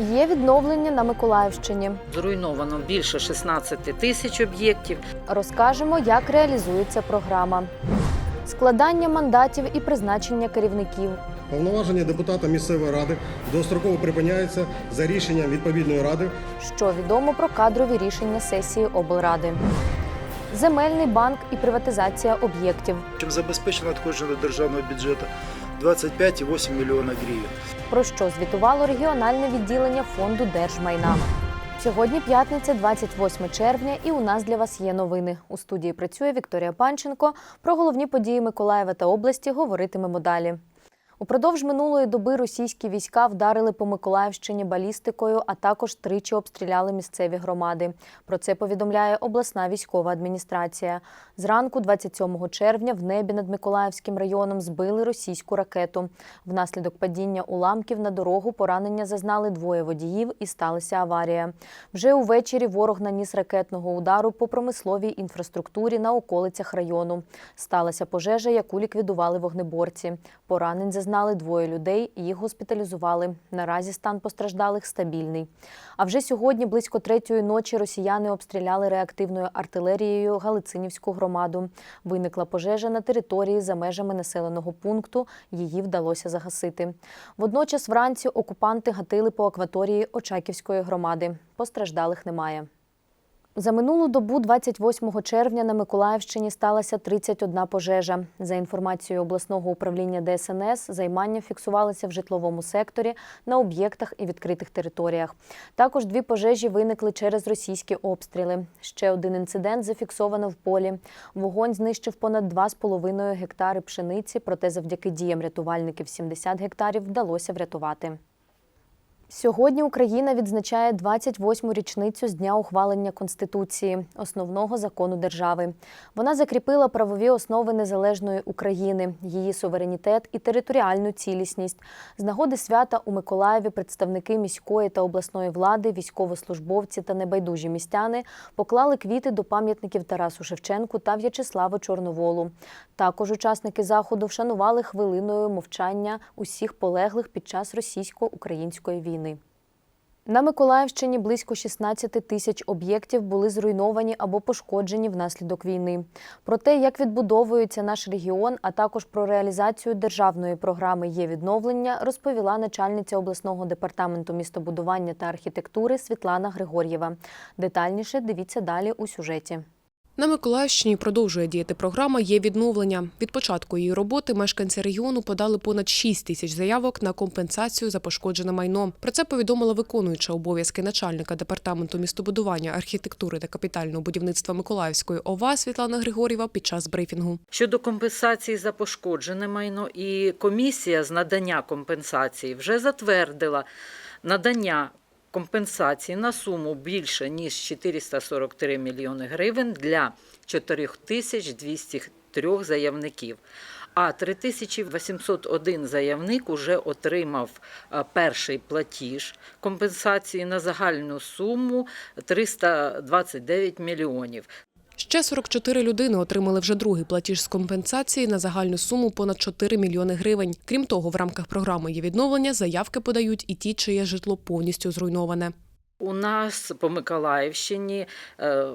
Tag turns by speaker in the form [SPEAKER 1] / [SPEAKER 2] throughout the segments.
[SPEAKER 1] Є відновлення на Миколаївщині.
[SPEAKER 2] Зруйновано більше 16 тисяч об'єктів.
[SPEAKER 1] Розкажемо, як реалізується програма. Складання мандатів і призначення керівників.
[SPEAKER 3] Повноваження депутата місцевої ради достроково припиняються за рішенням відповідної ради
[SPEAKER 1] Що відомо про кадрові рішення сесії облради. Земельний банк і приватизація об'єктів.
[SPEAKER 4] Чим забезпечено надходження до державного бюджету 25,8 мільйона гривень.
[SPEAKER 1] Про що звітувало регіональне відділення фонду держмайна. Сьогодні п'ятниця, 28 червня, і у нас для вас є новини. У студії працює Вікторія Панченко. Про головні події Миколаєва та області говоритимемо далі. Упродовж минулої доби російські війська вдарили по Миколаївщині балістикою, а також тричі обстріляли місцеві громади. Про це повідомляє обласна військова адміністрація. Зранку, 27 червня, в небі над Миколаївським районом збили російську ракету. Внаслідок падіння уламків на дорогу поранення зазнали двоє водіїв і сталася аварія. Вже увечері ворог наніс ракетного удару по промисловій інфраструктурі на околицях району. Сталася пожежа, яку ліквідували вогнеборці. Поранень зазнали двоє людей, їх госпіталізували. Наразі стан постраждалих стабільний. А вже сьогодні, близько третьої ночі, росіяни обстріляли реактивною артилерією Галицинівську громаду. Виникла пожежа на території за межами населеного пункту. Її вдалося загасити. Водночас вранці окупанти гатили по акваторії Очаківської громади. Постраждалих немає. За минулу добу, 28 червня, на Миколаївщині сталася 31 пожежа. За інформацією обласного управління ДСНС, займання фіксувалися в житловому секторі, на об'єктах і відкритих територіях. Також дві пожежі виникли через російські обстріли. Ще один інцидент зафіксовано в полі. Вогонь знищив понад 2,5 гектари пшениці, проте завдяки діям рятувальників 70 гектарів вдалося врятувати. Сьогодні Україна відзначає 28-му річницю з дня ухвалення Конституції, основного закону держави. Вона закріпила правові основи незалежної України, її суверенітет і територіальну цілісність. З нагоди свята у Миколаєві представники міської та обласної влади, військовослужбовці та небайдужі містяни поклали квіти до пам'ятників Тарасу Шевченку та В'ячеславу Чорноволу. Також учасники заходу вшанували хвилиною мовчання усіх полеглих під час російсько-української війни. На Миколаївщині близько 16 тисяч об'єктів були зруйновані або пошкоджені внаслідок війни. Про те, як відбудовується наш регіон, а також про реалізацію державної програми є відновлення, розповіла начальниця обласного департаменту містобудування та архітектури Світлана Григор'єва. Детальніше дивіться далі у сюжеті.
[SPEAKER 5] На Миколаївщині продовжує діяти програма «Є відновлення». Від початку її роботи мешканці регіону подали понад 6 тисяч заявок на компенсацію за пошкоджене майно. Про це повідомила виконуюча обов'язки начальника департаменту містобудування, архітектури та капітального будівництва Миколаївської ОВА Світлана Григорєва під час брифінгу.
[SPEAKER 2] Щодо компенсації за пошкоджене майно, і комісія з надання компенсації вже затвердила надання компенсації на суму більше ніж 443 мільйони гривень для 4203 заявників. А 3801 заявник уже отримав е, перший платіж компенсації на загальну суму 329 мільйонів.
[SPEAKER 5] Ще 44 людини отримали вже другий платіж з компенсації на загальну суму понад 4 мільйони гривень. Крім того, в рамках програми є відновлення заявки подають і ті, чиє житло повністю зруйноване.
[SPEAKER 2] У нас по Миколаївщині е,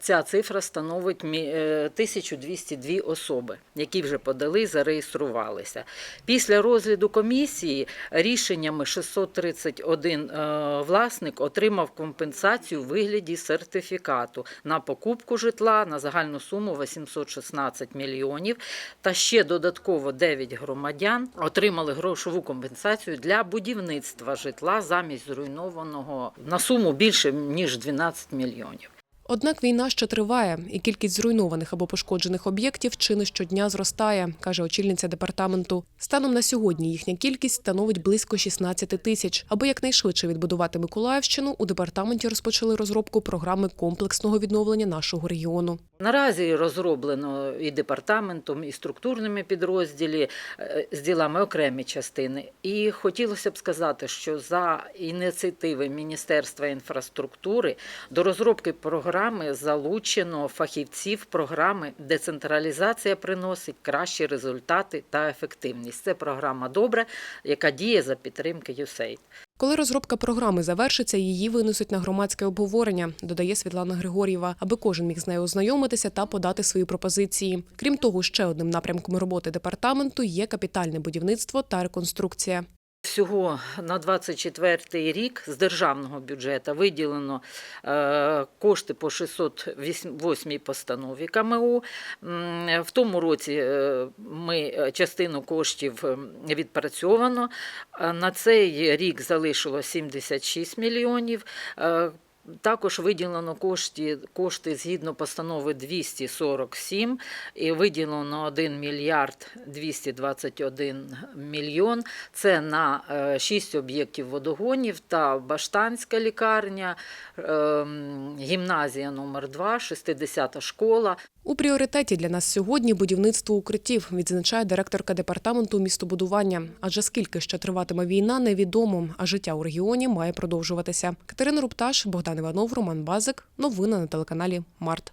[SPEAKER 2] ця цифра становить е, 1202 особи, які вже подали, зареєструвалися. Після розгляду комісії рішеннями 631 е, власник отримав компенсацію у вигляді сертифікату на покупку житла на загальну суму 816 мільйонів. Та ще додатково 9 громадян отримали грошову компенсацію для будівництва житла замість зруйнованого на суму більше ніж 12 мільйонів.
[SPEAKER 5] Однак війна ще триває, і кількість зруйнованих або пошкоджених об'єктів чи не щодня зростає, каже очільниця департаменту. Станом на сьогодні їхня кількість становить близько 16 тисяч. Аби якнайшвидше відбудувати Миколаївщину, у департаменті розпочали розробку програми комплексного відновлення нашого регіону.
[SPEAKER 2] Наразі розроблено і департаментом, і структурними підрозділі е, з ділами окремі частини. І хотілося б сказати, що за ініціативи Міністерства інфраструктури до розробки програми програми залучено фахівців програми Децентралізація приносить кращі результати та ефективність. Це програма добра, яка діє за підтримки USAID.
[SPEAKER 5] Коли розробка програми завершиться, її винесуть на громадське обговорення, додає Світлана Григор'єва, аби кожен міг з нею ознайомитися та подати свої пропозиції. Крім того, ще одним напрямком роботи департаменту є капітальне будівництво та реконструкція.
[SPEAKER 2] Всього на 24 рік з державного бюджету виділено е, кошти по 608 постанові КМУ. В тому році е, ми е, частину коштів відпрацьовано. На цей рік залишило 76 мільйонів. Е, Також виділено кошти, кошти згідно постанови 247 і виділено 1 мільярд 221 мільйон. Це на 6 об'єктів водогонів та Баштанська лікарня, ем, гімназія номер 2 60-та школа.
[SPEAKER 5] У пріоритеті для нас сьогодні будівництво укриттів, відзначає директорка департаменту містобудування. Адже скільки ще триватиме війна, невідомо, а життя у регіоні має продовжуватися. Катерина Рупташ, Богдан Іванов, Роман Базик. Новини на телеканалі Март.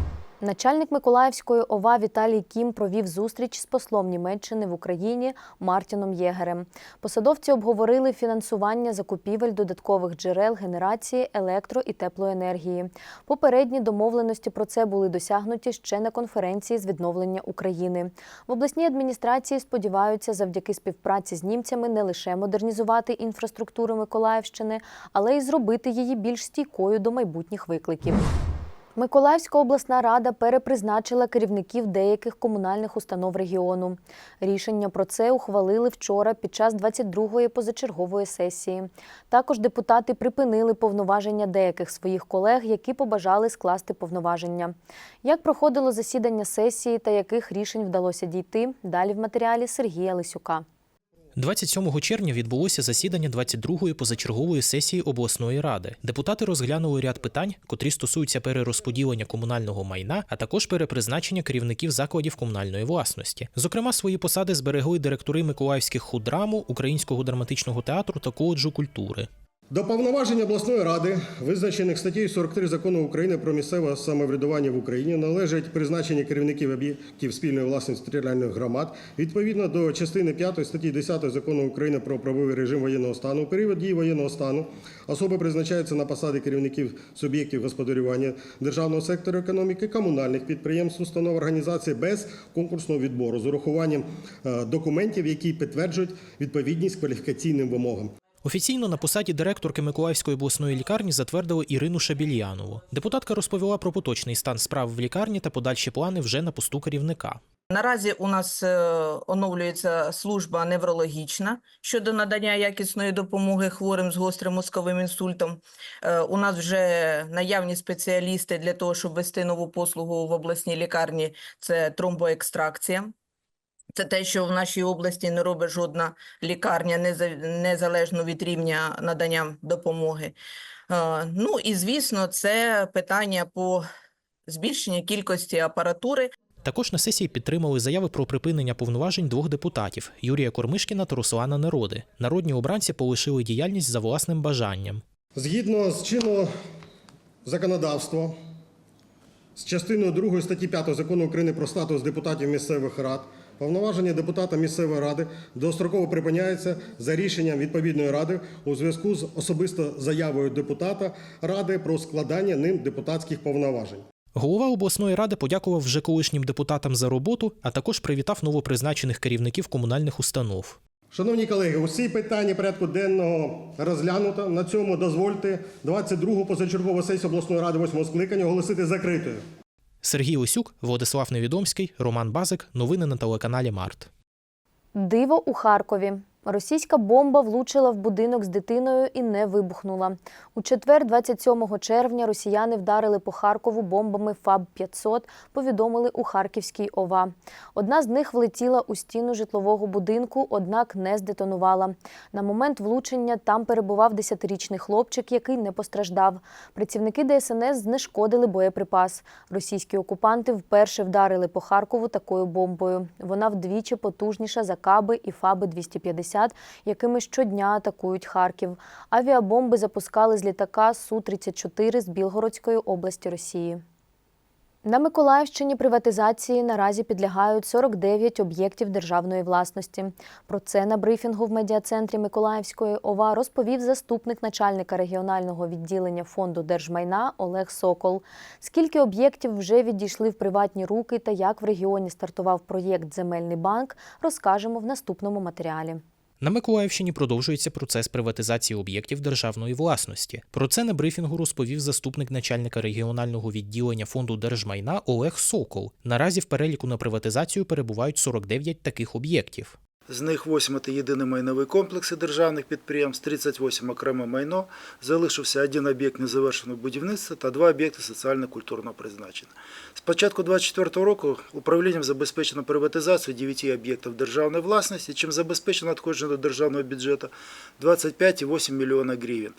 [SPEAKER 1] Начальник Миколаївської ОВА Віталій Кім провів зустріч з послом Німеччини в Україні Мартіном Єгерем. Посадовці обговорили фінансування закупівель додаткових джерел генерації електро- і теплоенергії. Попередні домовленості про це були досягнуті ще на конференції з відновлення України. В обласній адміністрації сподіваються завдяки співпраці з німцями не лише модернізувати інфраструктуру Миколаївщини, але й зробити її більш стійкою до майбутніх викликів. Миколаївська обласна рада перепризначила керівників деяких комунальних установ регіону. Рішення про це ухвалили вчора під час 22-ї позачергової сесії. Також депутати припинили повноваження деяких своїх колег, які побажали скласти повноваження. Як проходило засідання сесії та яких рішень вдалося дійти, далі в матеріалі Сергія Лисюка.
[SPEAKER 6] 27 червня відбулося засідання 22-ї позачергової сесії обласної ради. Депутати розглянули ряд питань, котрі стосуються перерозподілення комунального майна, а також перепризначення керівників закладів комунальної власності. Зокрема, свої посади зберегли директори Миколаївських худраму, Українського драматичного театру та коледжу культури.
[SPEAKER 3] До повноважень обласної ради, визначених статтею 43 закону України про місцеве самоврядування в Україні, належить призначення керівників об'єктів спільної власності територіальних громад відповідно до частини 5 статті 10 закону України про правовий режим воєнного стану. У період дії воєнного стану особи призначаються на посади керівників суб'єктів господарювання державного сектору економіки, комунальних підприємств, установ організацій без конкурсного відбору з урахуванням е, документів, які підтверджують відповідність кваліфікаційним вимогам.
[SPEAKER 6] Офіційно на посаді директорки Миколаївської обласної лікарні затвердили Ірину Шабільянову. Депутатка розповіла про поточний стан справ в лікарні та подальші плани вже на посту керівника.
[SPEAKER 7] Наразі у нас е, оновлюється служба неврологічна щодо надання якісної допомоги хворим з гострим мозковим інсультом. Е, У нас вже наявні спеціалісти для того, щоб вести нову послугу в обласній лікарні. Це тромбоекстракція. Це те, що в нашій області не робить жодна лікарня, неза- незалежно від рівня надання допомоги. Е, Ну і звісно, це питання по збільшенню кількості апаратури.
[SPEAKER 6] Також на сесії підтримали заяви про припинення повноважень двох депутатів Юрія Кормишкіна та Руслана Нероди. Народні обранці полишили діяльність за власним бажанням.
[SPEAKER 3] Згідно з чинного законодавства, з частиною 2 статті 5 закону України про статус депутатів місцевих рад, повноваження депутата місцевої ради достроково припиняється за рішенням відповідної ради у зв'язку з особисто заявою депутата ради про складання ним депутатських повноважень.
[SPEAKER 6] Голова обласної ради подякував вже колишнім депутатам за роботу, а також привітав новопризначених керівників комунальних установ.
[SPEAKER 3] Шановні колеги, усі питання порядку денного розглянуто. На цьому дозвольте 22-гу позачергову сесію обласної ради 8 скликання оголосити закритою.
[SPEAKER 6] Сергій Лисюк, Владислав Невідомський, Роман Базик. Новини на телеканалі Март.
[SPEAKER 1] Диво у Харкові. Російська бомба влучила в будинок з дитиною і не вибухнула. У четвер, 27 червня, росіяни вдарили по Харкову бомбами ФАБ-500, повідомили у Харківській ОВА. Одна з них влетіла у стіну житлового будинку, однак не здетонувала. На момент влучення там перебував 10-річний хлопчик, який не постраждав. Працівники ДСНС знешкодили боєприпас. Російські окупанти вперше вдарили по Харкову такою бомбою. Вона вдвічі потужніша за каби і ФАБи 250, якими щодня атакують Харків. Авіабомби запускали з літака Су-34 з Білгородської області Росії. На Миколаївщині приватизації наразі підлягають 49 об'єктів державної власності. Про це на брифінгу в медіа-центрі Миколаївської ОВА розповів заступник начальника регіонального відділення фонду держмайна Олег Сокол. Скільки об'єктів вже відійшли в приватні руки та як в регіоні стартував проєкт Земельний банк, розкажемо в наступному матеріалі.
[SPEAKER 6] На Миколаївщині продовжується процес приватизації об'єктів державної власності. Про це на брифінгу розповів заступник начальника регіонального відділення фонду держмайна Олег Сокол. Наразі в переліку на приватизацію перебувають 49 таких об'єктів.
[SPEAKER 4] З них 8 – це єдині майнові комплекси державних підприємств, 38 – окреме майно, залишився один об'єкт незавершеного будівництва та два об'єкти соціально-культурного призначення. З початку 2024 року управлінням забезпечено приватизацію 9 об'єктів державної власності, чим забезпечено надходження до державного бюджету 25,8 мільйона гривень.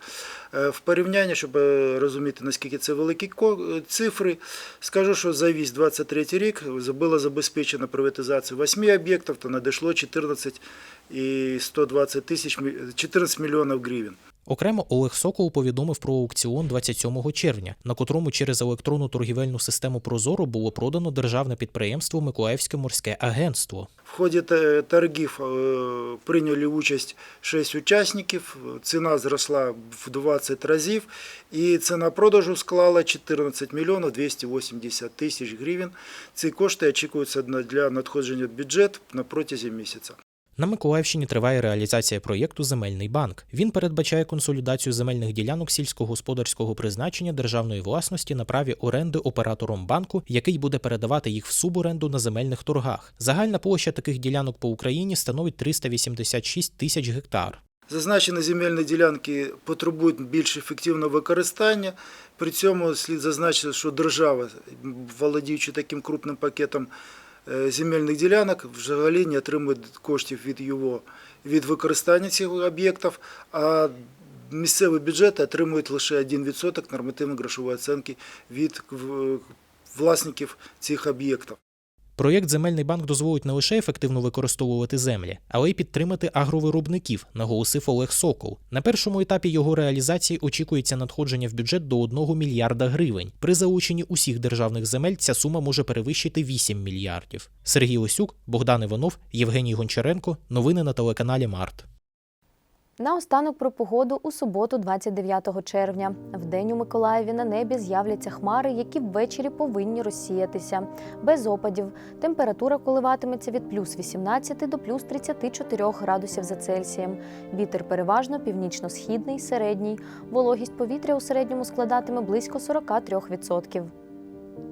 [SPEAKER 4] Е, В порівнянні, щоб е, розуміти, наскільки це великі е, цифри, скажу, що за весь 23 рік було забезпечено приватизацію 8 об'єктів, то надійшло 14 і 120 тисяч, мі- 14 мільйонів гривень.
[SPEAKER 6] Окремо Олег Сокол повідомив про аукціон 27 червня, на котрому через електронну торгівельну систему Прозоро було продано державне підприємство Миколаївське морське агентство.
[SPEAKER 4] В ході торгів е, прийняли участь 6 учасників, ціна зросла в 20 разів і ціна продажу склала 14 мільйонів 280 тисяч гривень. Ці кошти очікуються для надходження в бюджет на протязі місяця.
[SPEAKER 6] На Миколаївщині триває реалізація проєкту Земельний банк. Він передбачає консолідацію земельних ділянок сільськогосподарського призначення державної власності на праві оренди оператором банку, який буде передавати їх в суборенду на земельних торгах. Загальна площа таких ділянок по Україні становить 386 тисяч гектар.
[SPEAKER 4] Зазначені земельні ділянки потребують більш ефективного використання. При цьому слід зазначити, що держава, володіючи таким крупним пакетом земельних ділянок, взагалі не отримує коштів від його від використання цих об'єктів, а місцеві бюджети отримують лише 1% нормативно-грошової оцінки від е, власників цих об'єктів.
[SPEAKER 6] Проєкт Земельний банк дозволить не лише ефективно використовувати землі, але й підтримати агровиробників, наголосив Олег Сокол. На першому етапі його реалізації очікується надходження в бюджет до 1 мільярда гривень. При залученні усіх державних земель ця сума може перевищити 8 мільярдів. Сергій Лисюк, Богдан Іванов, Євгеній Гончаренко. Новини на телеканалі Март.
[SPEAKER 1] Наостанок про погоду у суботу, 29 червня. Вдень у Миколаєві на небі з'являться хмари, які ввечері повинні розсіятися. Без опадів. Температура коливатиметься від плюс 18 до плюс 34 градусів за Цельсієм. Вітер переважно північно-східний, середній. Вологість повітря у середньому складатиме близько 43%.